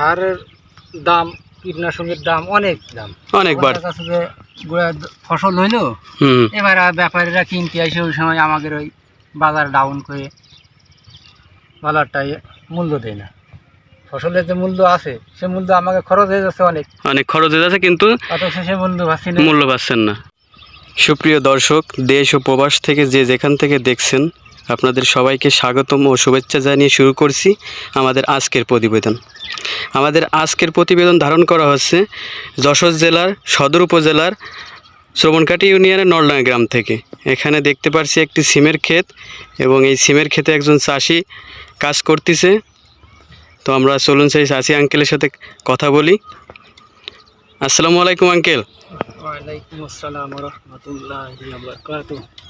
সারের দাম কীটনাশকের দাম অনেক। দাম। অনেক কাছে যে গোড়া ফসল হইল হুম। এবার আর ব্যাপারীরা কিনতে আসে ওই সময় আমাদের ওই বাজার ডাউন করে বাজারটাই মূল্য দেয় না। ফসলের যে মূল্য আছে সে মূল্য আমাকে খরচ হয়ে যাচ্ছে অনেক। অনেক খরচ হয়ে যাচ্ছে কিন্তু অথচ সে মূল্য পাচ্ছি না। মূল্য পাচ্ছেন না। সুপ্রিয় দর্শক দেশ ও প্রবাস থেকে যে যেখান থেকে দেখছেন আপনাদের সবাইকে স্বাগতম ও শুভেচ্ছা জানিয়ে শুরু করছি আমাদের আজকের প্রতিবেদন। আমাদের আজকের প্রতিবেদন ধারণ করা হচ্ছে যশোর জেলার সদর উপজেলার শ্রবণকাটি ইউনিয়নের নলডাঙ্গা গ্রাম থেকে। এখানে দেখতে পারছি একটি সিমের ক্ষেত এবং এই সিমের ক্ষেতে একজন চাষি কাজ করতেছে। তো আমরা চলুন সেই চাষি আঙ্কেলের সাথে কথা বলি। আসসালামু আলাইকুম আঙ্কেল। ওয়ালাইকুম আসসালাম রহমতুল্লাহ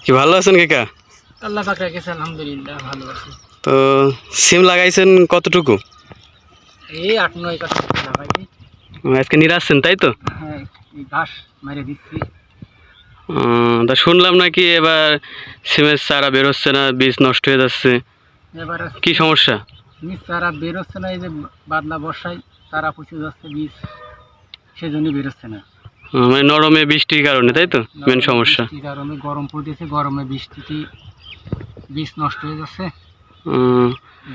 কি ভালো আছেন কাকা? আল্লাহ পাক রেখেছে আলহামদুলিল্লাহ ভালো আছি। তো সিম লাগাইছেন কতটুকু? এই আট নয় কাঠা লাগাইছি। আজকে নিরাচ্ছেন তাই তো? হ্যাঁ ঘাস মেরে দিচ্ছি। তা শুনলাম নাকি এবার সিমের চারা বেরোচ্ছে না বীজ নষ্ট হয়ে যাচ্ছে। এবার কি সমস্যা? বীজ চারা বেরোচ্ছে না এই যে বাদলা বর্ষায় চারা পচে যাচ্ছে বীজ সেজন্য বেরোচ্ছে না। মানে নরমে বৃষ্টির কারণে তাই তো? মেন সমস্যা। কারণে গরম পড়তেছে গরমে বৃষ্টিতে বীজ নষ্ট হয়ে যাচ্ছে।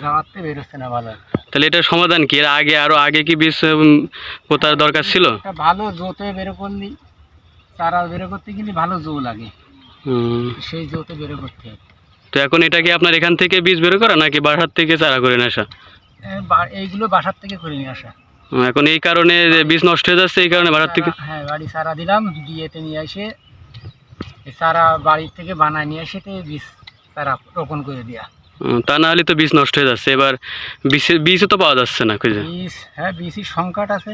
যাওয়াতে বেরোচ্ছে না ভালো তাহলে এটার সমাধান কি? এর আগে আরও আগে কি বীজ পোতার দরকার ছিল? ভালো জোতে বেরো করলি চারা বেরো করতে গেলে ভালো জো লাগে। সেই জোতে বেরো করতে তো এখন এটা কি আপনার এখান থেকে বীজ বের করা নাকি বাসার থেকে চারা করে নিয়ে আসা? এইগুলো বাসার থেকে করে নিয়ে আসা। এখন এই কারণে বীজ নষ্ট হয়ে যাচ্ছে এই কারণে বাসার থেকে হ্যাঁ বাড়ি চারা দিলাম দিয়েতে নিয়ে এসে চারা বাড়ির থেকে বানায় নিয়ে এসে বীজ চারা রোপণ করে দেওয়া তা না হলে তো বীজ নষ্ট হয়ে যাচ্ছে। এবার বীজও তো পাওয়া যাচ্ছে না খুঁজে বীজ হ্যাঁ বীজের সংকট আছে।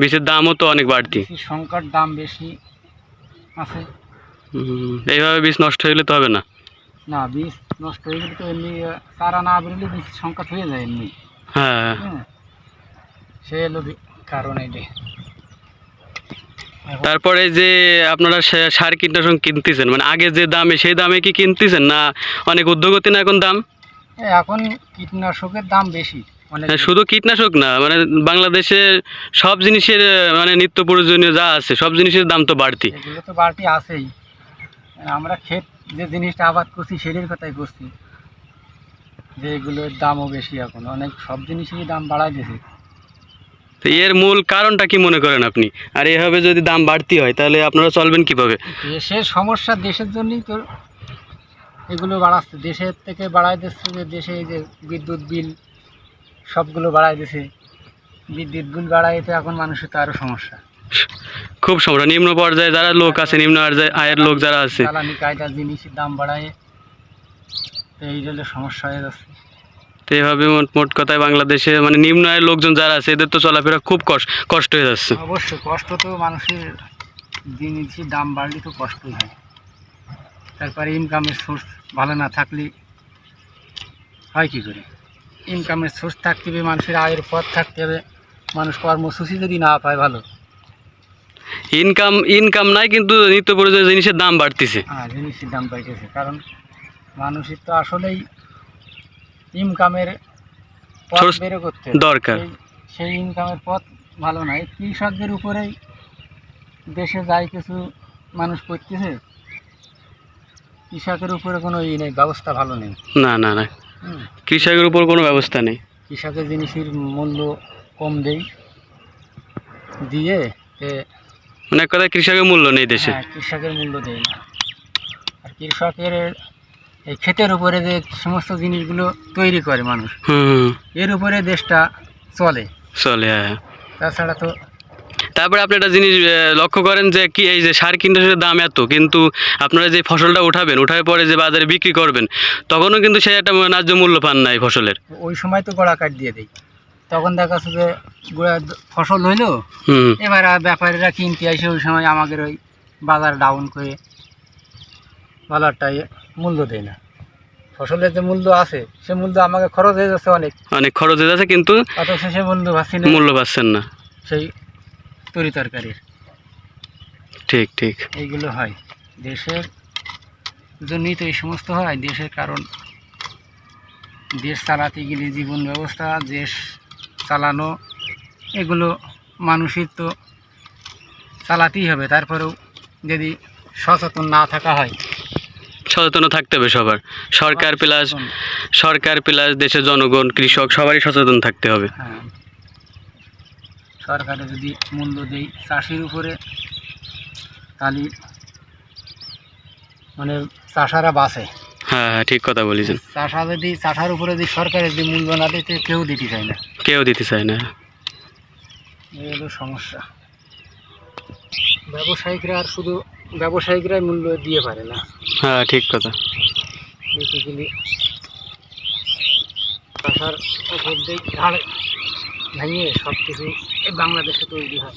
বীজের দামও তো অনেক বাড়তি। সংকট দাম বেশি আছে। এইভাবে বীজ নষ্ট গেলে তো হবে না। না বীজ নষ্ট হয়ে গেলে তো এমনি চারা না বেরোলে বীজ সংকট হয়ে যায় এমনি। হ্যাঁ। হ্যাঁ। সে হলো কারণ এই তারপরে যে আপনারা সার কীটনাশক কিনতেছেন মানে আগে যে দামে সেই দামে কি কিনতেছেন না অনেক উদ্যোগতি না এখন দাম? এখন কীটনাশকের দাম বেশি হ্যাঁ, শুধু কীটনাশক না মানে বাংলাদেশে সব জিনিসের মানে নিত্য প্রয়োজনীয় যা আছে সব জিনিসের দাম তো বাড়তি। তো বাড়তি আছেই। আমরা ক্ষেত যে জিনিসটা আবাদ করছি সেটির কথাই করছি যে এগুলোর দামও বেশি এখন অনেক সব জিনিসেরই দাম বাড়াই দিয়েছে। তো এর মূল কারণটা কি মনে করেন আপনি? আর এভাবে যদি দাম বাড়তি হয় তাহলে আপনারা চলবেন কীভাবে? দেশের সমস্যা দেশের জন্যই তো এগুলো বাড়াচ্ছে। দেশের থেকে বাড়াই দিচ্ছে যে দেশে এই যে বিদ্যুৎ বিল সবগুলো বাড়াই দিছে। বিদ্যুৎ বিল বাড়াইতে এখন মানুষের তো আরও সমস্যা। খুব সমস্যা। নিম্ন পর্যায়ে যারা লোক আছে নিম্ন পর্যায়ে আয়ের লোক যারা আছে। জ্বালানি জিনিসের দাম বাড়ায় তো এই জন্য সমস্যা হয়ে যাচ্ছে। তো এইভাবে মোট মোট কথায় বাংলাদেশে মানে নিম্ন আয়ের লোকজন যারা আছে এদের তো চলাফেরা খুব কষ্ট কষ্ট হয়ে যাচ্ছে। অবশ্যই কষ্ট তো মানুষের জিনিসের দাম বাড়লে তো কষ্টই হয়। তারপরে ইনকামের সোর্স ভালো না থাকলে হয় কী করে? ইনকামের সোর্স থাকতে হবে মানুষের আয়ের পথ থাকতে হবে। মানুষ কর্মসূচি যদি না পায় ভালো। ইনকাম ইনকাম নাই কিন্তু নিত্য প্রয়োজনীয় জিনিসের দাম বাড়তিছে। হ্যাঁ জিনিসের দাম বাড়তেছে। কারণ মানুষের তো আসলেই ইনকামের পথ বের করতে দরকার। সেই- ইনকামের পথ ভালো নয় কৃষকদের উপরেই দেশে যাই কিছু মানুষ করতেছে কৃষকের উপরে কোনো ই নেই ব্যবস্থা ভালো নেই। না না না। কৃষকের উপর কোনো ব্যবস্থা নেই। কৃষকের জিনিসের মূল্য কম দেই। দিয়ে মানে এক কথায় কৃষকের মূল্য নেই দেশে। হ্যাঁ কৃষকের মূল্য দেয় না। আর কৃষকের এই ক্ষেতের উপরে যে সমস্ত জিনিসগুলো তৈরি করে মানুষ এর উপরে দেশটা চলে। চলে হ্যাঁ। তাছাড়া তো তারপরে আপনি একটা জিনিস লক্ষ্য করেন যে কি এই যে সার কীটনাশকের দাম এত কিন্তু আপনারা যে ফসলটা উঠাবেন উঠার পরে যে বাজারে বিক্রি করবেন তখনও কিন্তু সে একটা ন্যায্য মূল্য পান না এই ফসলের। ওই সময় তো গোড়া কাট দিয়ে দেয় তখন দেখা যাচ্ছে যে গোড়া ফসল হইল হুম। এবার ব্যাপারীরা কিনতে আসে ওই সময় আমাদের ওই বাজার ডাউন করে বাজারটাই মূল্য দেয় না। ফসলের যে মূল্য আছে সে মূল্য আমাকে খরচ হয়ে যাচ্ছে অনেক। অনেক খরচ হয়ে যাচ্ছে কিন্তু অথচ সে মূল্য পাচ্ছি না। মূল্য পাচ্ছেন না। সেই তরি তরকারির। ঠিক ঠিক। এইগুলো হয়। দেশের জন্যই তো এই সমস্ত হয় দেশের কারণ। দেশ চালাতে গেলে জীবন ব্যবস্থা দেশ চালানো এগুলো মানুষের তো চালাতেই হবে। তারপরেও যদি সচেতন না থাকা হয় সচেতন থাকতে হবে সবার। সরকার প্লাস সরকার প্লাস দেশের জনগণ কৃষক সবারই সচেতন থাকতে হবে। হ্যাঁ। সরকারে যদি মূল্য দেয় চাষির উপরে তাহলে মানে চাষারা বাঁচে। হ্যাঁ হ্যাঁ ঠিক কথা বলেছেন। চাষা যদি চাষার উপরে যদি সরকারের যদি মূল্য না দিতে কেউ দিতে চায় না। কেউ দিতে চায় না। এই হলো সমস্যা। ব্যবসায়িকরা আর শুধু ব্যবসায়িকরাই মূল্য দিয়ে পারে না। হ্যাঁ ঠিক কথা। বেসিক্যালি দিয়ে ঘাড় ভেঙে সব কিছু বাংলাদেশে তৈরি হয়।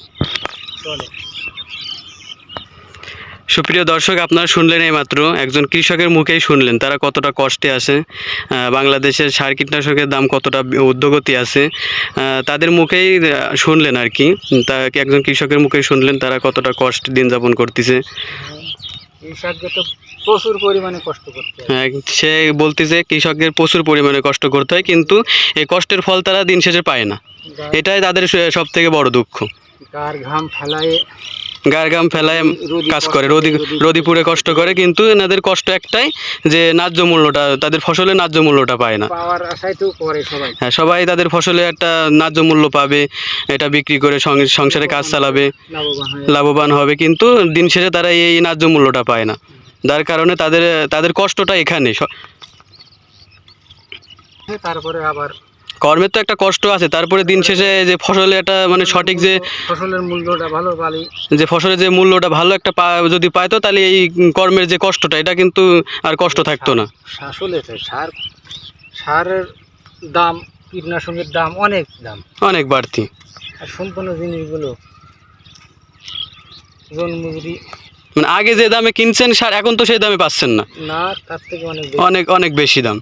চলে। সুপ্রিয় দর্শক আপনারা শুনলেন এই মাত্র একজন কৃষকের মুখেই শুনলেন তারা কতটা কষ্টে আছে বাংলাদেশের সার কীটনাশকের দাম কতটা ঊর্ধ্বগতি আছে তাদের মুখেই শুনলেন আর কি তা একজন কৃষকের মুখেই শুনলেন তারা কতটা কষ্ট দিন যাপন করতেছে? কৃষককে তো প্রচুর পরিমাণে কষ্ট করতে হ্যাঁ, সে বলতেছে কৃষকদের প্রচুর পরিমাণে কষ্ট করতে হয় কিন্তু এই কষ্টের ফল তারা দিন শেষে পায় না। এটাই তাদের সব থেকে বড় দুঃখ। গার ঘাম ফেলায় গার গাম ফেলায় কাজ করে। রোদি রোদি- রোদিপুরে কষ্ট করে কিন্তু এনাদের কষ্ট একটাই যে ন্যায্য মূল্যটা তাদের ফসলের ন্যায্য মূল্যটা পায় না। হ্যাঁ সবাই তাদের ফসলে একটা ন্যায্য মূল্য পাবে এটা বিক্রি করে সংসারে কাজ চালাবে লাভবান হবে। কিন্তু দিন শেষে তারা এই ন্যায্য মূল্যটা পায় না। যার কারণে তাদের তাদের কষ্টটা এখানে তারপরে আবার কর্মের তো একটা কষ্ট আছে তারপরে দিন শেষে যে ফসলে একটা মানে সঠিক যে ফসলের মূল্যটা ভালো পালি। যে ফসলের যে মূল্যটা ভালো একটা যদি পায় তো তাহলে এই কর্মের যে কষ্টটা এটা কিন্তু আর কষ্ট থাকতো না। আসলে সার সারের দাম কীটনাশকের দাম অনেক দাম। অনেক বাড়তি। আর সম্পূর্ণ জিনিসগুলো জন মজুরি মানে আগে যে দামে কিনছেন সার এখন তো সেই দামে পাচ্ছেন না। না তার থেকে অনেক অনেক অনেক বেশি দাম।